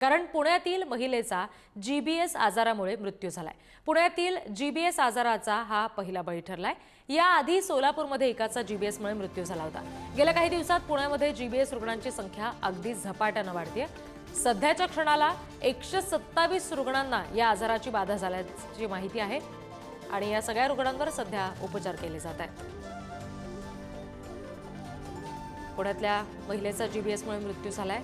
कारण पुण्यातील महिलेचा जी बी एस आजारामुळे मृत्यू झालाय. पुण्यातील जी बी एस आजाराचा हा पहिला बळी ठरलाय. याआधी सोलापूरमध्ये एकाचा जी बी एसमुळे मृत्यू झाला होता. गेल्या काही दिवसात पुण्यामध्ये जी बी एस रुग्णांची संख्या अगदी झपाट्यानं वाढते सध्याच्या क्षणाला एकशे सत्तावीस रुग्णांना या आजाराची बाधा झाल्याची माहिती आहे आणि या सगळ्या रुग्णांवर सध्या उपचार केले जात आहेत. पुण्यातल्या महिलेचा जी बी एसमुळे मृत्यू झालाय.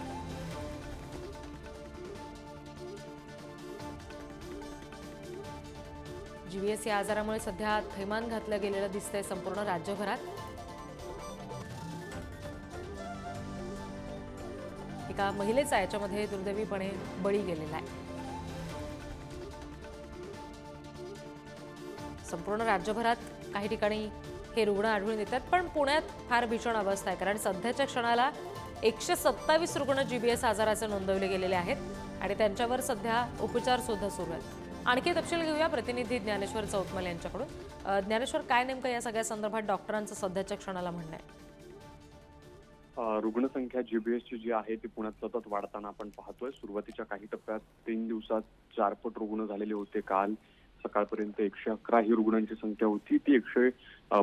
जीव्हीएस या आजारामुळे सध्या थैमान घातलं गेलेलं दिसतंय संपूर्ण राज्यभरात. एका महिलेचा याच्यामध्ये दुर्दैवीपणे बळी गेलेला आहे. संपूर्ण राज्यभरात काही ठिकाणी हे रुग्ण आढळून येतात पण पुण्यात फार भीषण अवस्था आहे कारण सध्याच्या क्षणाला एकशे सत्तावीस रुग्ण जी बी एस आजाराचे नोंदवले गेलेले आहेत आणि त्यांच्यावर सध्या उपचार सुद्धा सुरू आहेत. आणखी तपशील घेऊया. प्रतिनिधी ज्ञानेश्वर चौतमल यांच्याकडून. ज्ञानेश्वर काय नेमकं या सगळ्या संदर्भात डॉक्टरांचं सध्याच्या क्षणाला म्हणणं आहे? रुग्णसंख्या जीबीएसची जी आहे ती पुण्यात सतत वाढताना आपण पाहतोय. सुरुवातीच्या काही टप्प्यात तीन दिवसात चारपट रुग्ण झालेले होते. काल सकाळपर्यंत एकशे अकरा ही रुग्णांची संख्या होती. ती एकशे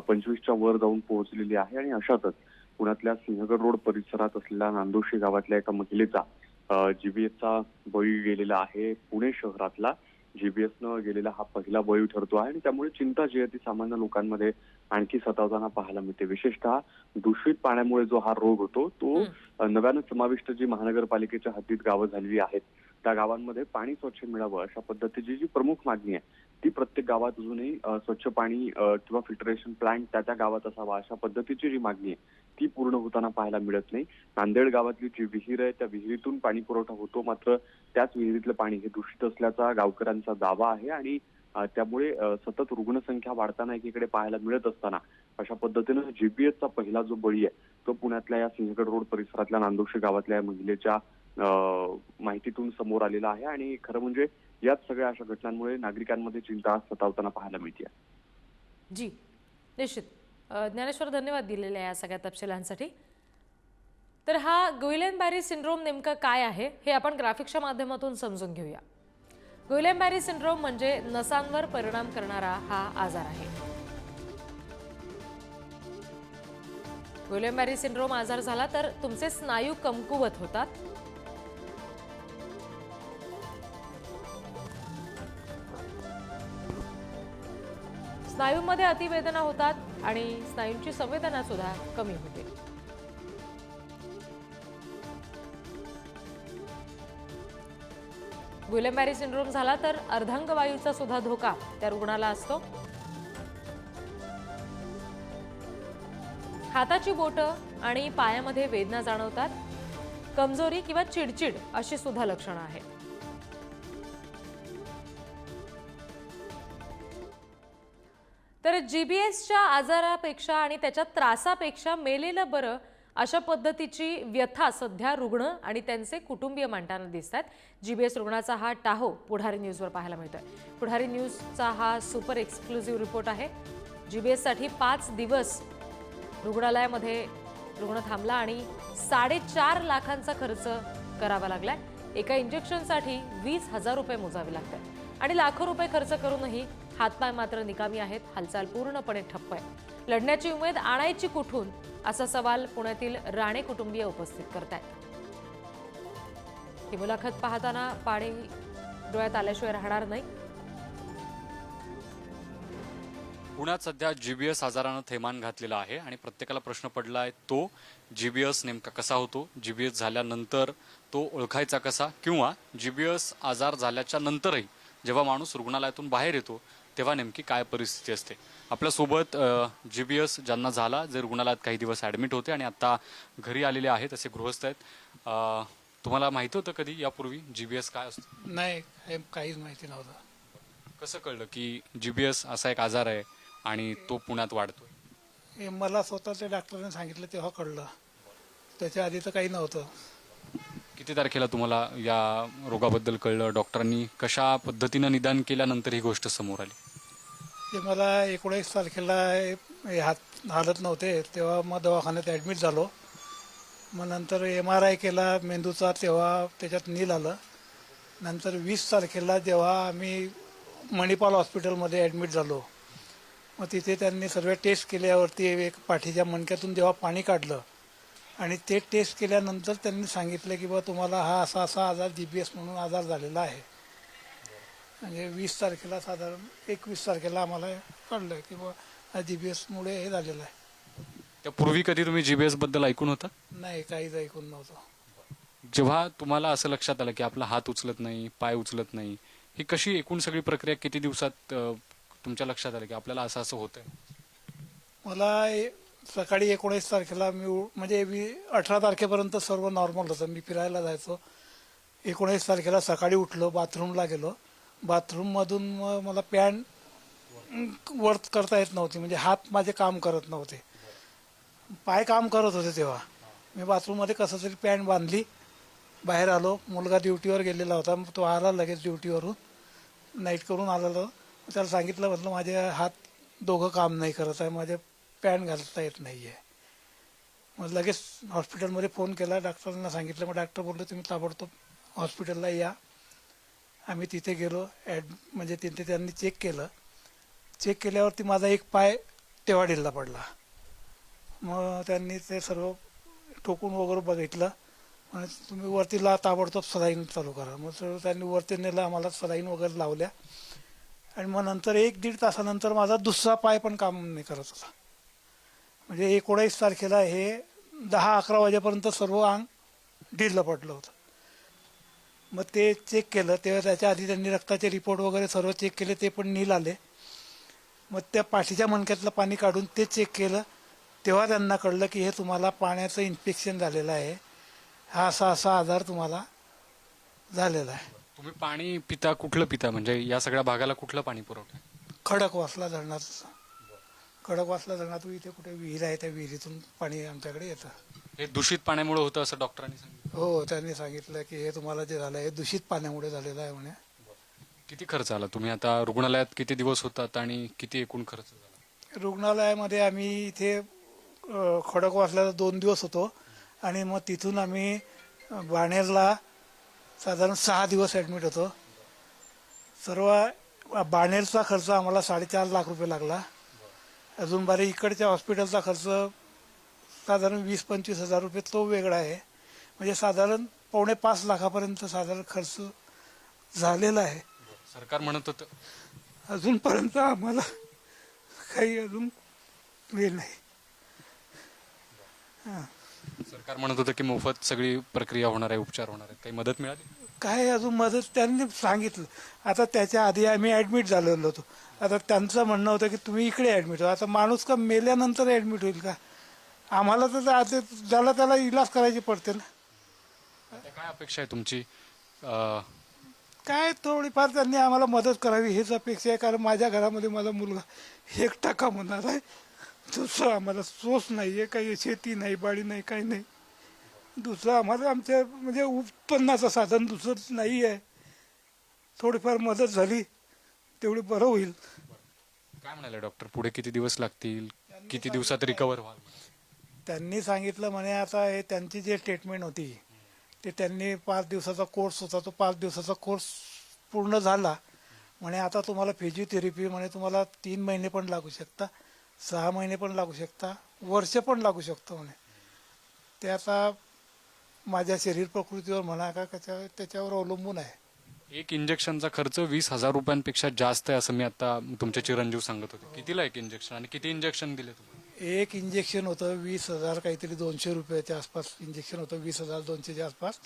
पंचवीसच्या वर जाऊन पोहोचलेली आहे आणि अशातच पुण्यातल्या सिंहगड रोड परिसरात असलेल्या नांदोशी गावातल्या एका महिलेचा जीबीएसचा बळी गेलेला आहे. पुणे शहरातला जीबीएसनं गेलेला हा पहिला बळी ठरतो आहे आणि त्यामुळे चिंता जी आहे ती सामान्य लोकांमध्ये आणखी सतावताना पाहायला मिळते. विशेषतः दूषित पाण्यामुळे जो हा रोग होतो तो नव्यानं समाविष्ट जी महानगरपालिकेच्या हद्दीत गावं झालेली आहेत त्या गावांमध्ये पाणी स्वच्छ मिळावं अशा पद्धतीची जी प्रमुख मागणी आहे ती प्रत्येक गावात अजूनही स्वच्छ पाणी किंवा फिल्टरेशन प्लांट त्या त्या गावात असावा अशा पद्धतीची जी मागणी आहे ती पूर्ण होताना पाहायला मिळत नाही. नांदेड गावातली जी विहीर आहे त्या विहिरीतून पाणी पुरवठा होतो मात्र त्याच विहिरीतलं पाणी हे दूषित असल्याचा गावकऱ्यांचा दावा आहे आणि त्यामुळे सतत रुग्णसंख्या वाढताना एकीकडे पाहायला मिळत असताना अशा पद्धतीनं जीपीएसचा पहिला जो बळी आहे तो पुण्यातल्या या सिंहगड रोड परिसरातल्या नांदोशी गावातल्या या महिलेच्या माहितीतून समोर आलेला आहे. आणि खरं म्हणजे याच सगळ्या अशा घटनांमुळे नागरिकांमध्ये चिंता सतावताना पाहायला मिळते जी निश्चित. ज्ञानेश्वर धन्यवाद दिलेले या सगळ्या तपशिलांसाठी. तर हा गुइलेन बॅरी सिंड्रोम नेमकं काय आहे हे आपण ग्राफिक्सच्या माध्यमातून समजून घेऊया. गुइलेन बॅरी सिंड्रोम म्हणजे नसांवर परिणाम करणारा हा आजार आहे. गुइलेन बॅरी सिंड्रोम आजार झाला तर तुमचे स्नायू कमकुवत होतात. स्नायूंमध्ये अतिवेदना होतात आणि स्नायूंची संवेदना सुद्धा कमी होते. गुलेमॅरी सिंड्रोम झाला तर अर्धांगवायूचा सुद्धा धोका त्या रुग्णाला असतो. हाताची बोटं आणि पायामध्ये वेदना जाणवतात. कमजोरी किंवा चिडचिड अशी सुद्धा लक्षणं आहेत. तर जी बी एसच्या आजारापेक्षा आणि त्याच्या त्रासापेक्षा मेलेलं बरं अशा पद्धतीची व्यथा सध्या रुग्ण आणि त्यांचे कुटुंबीय मांडताना दिसत आहेत जी बी एस रुग्णाचा हा टाहो पुढारी न्यूजवर पाहायला मिळतोय. पुढारी न्यूजचा हा सुपर एक्सक्लुझिव्ह रिपोर्ट आहे. जी बी एससाठी पाच दिवस रुग्णालयामध्ये रुग्ण थांबला आणि साडेचार लाखांचा खर्च करावा लागलाय. एका इंजेक्शनसाठी वीस हजार रुपये मोजावे लागतात. आणि लाखो रुपये खर्च करूनही हातपाय मात्र निकामी आहेत हालचाल पूर्णपणे ठप्प आहे. लढण्याची उमेद आणायची कुठून? असा सवाल पुण्यातील राणे कुटुंबीय उपस्थित करतायत. ही मुलाखत पाहताना पाणी डोळ्यात आल्याशिवाय राहणार नाही. पुण्यात सध्या जीबीएस आजारानं थैमान घातलेला आहे आणि प्रत्येकाला प्रश्न पडला आहे तो जीबीएस नेमका कसा होतो? जीबीएस झाल्यानंतर तो ओळखायचा कसा? किंवा जीबीएस आजार झाल्याच्या नंतरही जेव्हा माणूस रुग्णालयातून बाहेर येतो तेव्हा नेमकी काय परिस्थिती असते? आपल्यासोबत जीबीएस ज्यांना झाला जे रुग्णालयात काही दिवस ऍडमिट होते आणि आता घरी आलेले आहेत असे गृहस्थ आहेत. तुम्हाला माहिती होतं कधी यापूर्वी जीबीएस काय असतो? नाही हे काहीच माहिती नव्हतं. कसं कळलं की जीबीएस असा एक आजार आहे आणि तो पुण्यात वाढतोय? हे मला स्वतःच्या डॉक्टरने सांगितलं तेव्हा कळलं. त्याच्या आधी तर काही नव्हतं. किती तारखेला तुम्हाला या रोगाबद्दल कळलं? डॉक्टरांनी कशा पद्धतीनं निदान केल्यानंतर ही गोष्ट समोर आली? ते मला एकोणीस तारखेला हे हात हालत नव्हते तेव्हा मग दवाखान्यात ॲडमिट झालो. मग नंतर एम आर आय केला मेंदूचा तेव्हा त्याच्यात नील आलं. नंतर वीस तारखेला जेव्हा आम्ही मणिपाल हॉस्पिटलमध्ये ॲडमिट झालो. मग तिथे त्यांनी सर्व टेस्ट केल्यावरती एक पाठीच्या मणक्यातून जेव्हा पाणी काढलं आणि ते टेस्ट केल्यानंतर त्यांनी सांगितलं की बा तुम्हाला हा असा असा आजार जी बी एस म्हणून आजार झालेला आहे. म्हणजे वीस तारखेला साधारण एकवीस तारखेला आम्हाला कळलं की बा हा जी बी एसमुळे हे झालेलं आहे. त्यापूर्वी कधी तुम्ही जीबीएसबद्दल ऐकून होता? नाही काहीच ऐकून नव्हतं. जेव्हा तुम्हाला असं लक्षात आलं की आपला हात उचलत नाही पाय उचलत नाही ही कशी एकूण सगळी प्रक्रिया किती दिवसात अ, तुमच्या लक्षात आलं की आपल्याला असं असं होतंय? मला ए- सकाळी एकोणीस तारखेला मी उ- म्हणजे मी अठरा तारखेपर्यंत सर्व नॉर्मल होतं. मी फिरायला जायचो. एकोणीस तारखेला सकाळी उठलो बाथरूमला गेलो. बाथरूममधून मग मला पॅन्ट वर्थ करता येत नव्हती. म्हणजे हात माझे काम करत नव्हते. पाय काम करत होते तेव्हा. मी बाथरूममध्ये कसं तरी पॅन्ट बांधली. बाहेर आलो. मुलगा ड्युटीवर गेलेला होता. मग तो आला लगेच ड्युटीवरून. नाईट करून आलेलो. त्याला सांगितलं म्हटलं माझे हात दोघं काम नाही करत आहे. माझे पॅन्ट घालता येत नाही आहे मग लगेच हॉस्पिटलमध्ये फोन केला. डॉक्टरांना सांगितलं. मग डॉक्टर बोलले तुम्ही ताबडतोब हॉस्पिटलला या. आम्ही तिथे गेलो. ॲड म्हणजे तिथे त्यांनी चेक केलं. चेक केल्यावरती माझा एक पाय टेवाडीला पडला. मग त्यांनी ते सर्व ठोकून वगैरे बघितलं. मग तुम्ही वरतीला ताबडतोब सलाईन चालू करा. मग सर्व त्यांनी वरती नेलं आम्हाला सलाईन वगैरे लावल्या. आणि मग नंतर एक दीड तासानंतर माझा दुसरा पाय पण काम नाही करत होता. म्हणजे एकोणीस तारखेला हे दहा अकरा वाजेपर्यंत सर्व अंग ढिल्लं पडलं होतं. मग ते चेक केलं. तेव्हा त्याच्या आधी त्यांनी रक्ताचे रिपोर्ट वगैरे सर्व चेक केले ते पण नील आले. मग त्या पाठीच्या मणक्यातलं पाणी काढून ते चेक केलं. तेव्हा त्यांना कळलं की हे तुम्हाला पाण्याचं इन्फेक्शन झालेलं आहे. हा असा असा आजार तुम्हाला झालेला आहे. तुम्ही पाणी पिता कुठलं पिता? म्हणजे या सगळ्या भागाला कुठलं पाणी पुरवठा खडकवासला धरणाचं खडकवासला धरणातून इथे कुठे विहीर आहे त्या विहिरीतून पाणी आमच्याकडे येतं. हे दूषित पाण्यामुळे होतं असं डॉक्टरांनी सांगितलं. हो त्यांनी सांगितलं की हे तुम्हाला जे झालं हे दूषित पाण्यामुळे झालेलं आहे म्हणे. किती खर्च आला? तुम्ही आता रुग्णालयात किती दिवस होतात आणि किती एकूण खर्च झाला? रुग्णालयामध्ये आम्ही इथे अ, खडकवासल्याला दोन दिवस होतो आणि मग तिथून आम्ही अ, बाणेरला साधारण सहा दिवस ॲडमिट होतो. सर्व बाणेरचा खर्च आम्हाला साडेचार लाख रुपये लागला. अजून बारे इकडच्या हॉस्पिटलचा खर्च साधारण वीस पंचवीस हजार रुपये तो वेगळा आहे. म्हणजे साधारण पावणे पाच लाखापर्यंत साधारण खर्च झालेला आहे. सरकार म्हणत होतं. अजूनपर्यंत आम्हाला काही अजून हे नाही. सरकार म्हणत होतं की मोफत सगळी प्रक्रिया होणार आहे उपचार होणार आहे काही मदत मिळाली? काय अजून मदत त्यांनी सांगितलं. आता त्याच्या आधी आम्ही ॲडमिट झालेलो होतो. आता त्यांचं म्हणणं होतं की तुम्ही इकडे ॲडमिट हो आता माणूस का मेल्यानंतर ॲडमिट होईल का? आम्हाला तर आता ज्याला त्याला इलाज करायची पडते ना. आता काय अपेक्षा आहे तुमची? अं, काय थोडीफार त्यांनी आम्हाला मदत करावी हीच अपेक्षा आहे. कारण माझ्या घरामध्ये माझा मुलगा एकटा कमवणार आहे. दुसरं आम्हाला सोच नाही आहे काही शेती नाही बाडी नाही काही नाही. दुसरं आम्हाला आमच्या म्हणजे उत्पन्नाचं साधन दुसरं नाही आहे. थोडीफार मदत झाली तेवढी बरं होईल. काय म्हणाले डॉक्टर? पुढे किती दिवस लागतील? किती दिवसात रिकवर व्हाल? त्यांनी सांगितलं म्हणे आता हे त्यांची जी ट्रीटमेंट होती ते त्यांनी पाच दिवसाचा कोर्स होता. तो पाच दिवसाचा कोर्स पूर्ण झाला. म्हणे आता तुम्हाला फिजिओथेरपी म्हणे तुम्हाला तीन महिने पण लागू शकता सहा महिने पण लागू शकता वर्ष पण लागू शकतं म्हणे. ते आता माझ्या शरीर प्रकृतीवर म्हणा का त्याच्या त्याच्यावर अवलंबून आहे. एक इंजेक्शनचा खर्च वीस हजार रुपयांपेक्षा जास्त आहे असं मी आता तुमचे चिरंजीव सांगत होते. कितीला एक इंजेक्शन आणि किती इंजेक्शन दिले तुम्हाला? एक इंजेक्शन होतं वीस हजार काहीतरी दोनशे रुपयाच्या आसपास. इंजेक्शन होतं वीस हजार दोनशेच्या आसपास.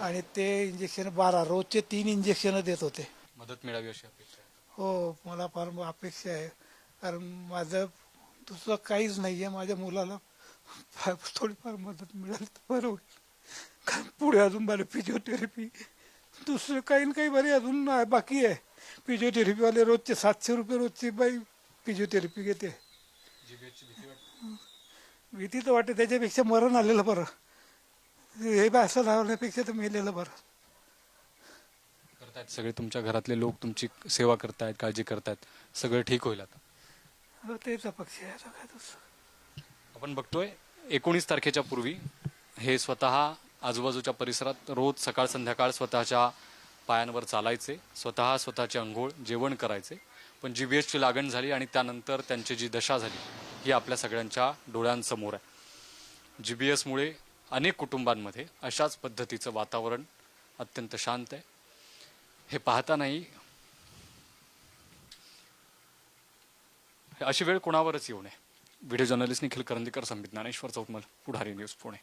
आणि ते इंजेक्शन बारा रोजचे तीन इंजेक्शन देत होते. मदत मिळावी अशी अपेक्षा हो मला फार अपेक्षा आहे. कारण माझं दुसरं काहीच नाही आहे माझ्या मुलाला फार थोडीफार मदत मिळाली तर बरं होईल. कारण पुढे अजून बरं फिजिओथेरपी दुसरं काही ना काही बरे अजून बाकी आहे. फिजिओथेरपीवाले रोजचे सातशे रुपये रोजची बाई फिजिओथेरपी घेते. भीती तर वाटते त्याच्यापेक्षा मरण आलेलं बरं. हे बी असं लावण्यापेक्षा तर मेलेलं बरं. करतायत सगळे तुमच्या घरातले लोक तुमची सेवा करतायत काळजी करतायत. सगळं ठीक होईल आता. हो, तेच आहे दुसरं. आपण बघतोय एकोणीस तारखेच्या पूर्वी हे स्वतः आजूबाजूच्या परिसरात रोज सकाळ संध्याकाळ स्वतःच्या पायांवर चालायचे स्वतः स्वतःचे अंघोळ जेवण करायचे. पण जी बी एसची लागण झाली आणि त्यानंतर त्यांची जी दशा झाली ही आपल्या सगळ्यांच्या डोळ्यांसमोर आहे. जी बी एसमुळे अनेक कुटुंबांमध्ये अशाच पद्धतीचं वातावरण अत्यंत शांत आहे. हे पाहतानाही अशी वेळ कोणावरच येऊ नये. Video journalist Nikhil Karandikar Sambit Dnyaneshwar Chaukmal Pudhari news Pune.